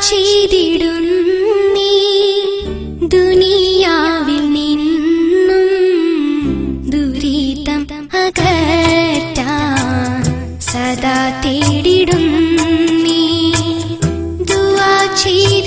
ചെയ്തിടും നീ. ദുനിയാവിൽ നിന്നും ദുരിതം അകറ്റാൻ സദാ തേടിടും നീ. ദുവാ ചെയ്തു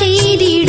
美的。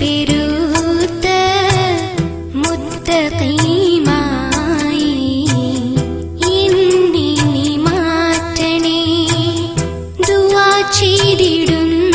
പെരുത്ത മുത്തീമായി എന്നിനി മാറ്റണേ. ദുവാ ചെയ്തിടുന്നു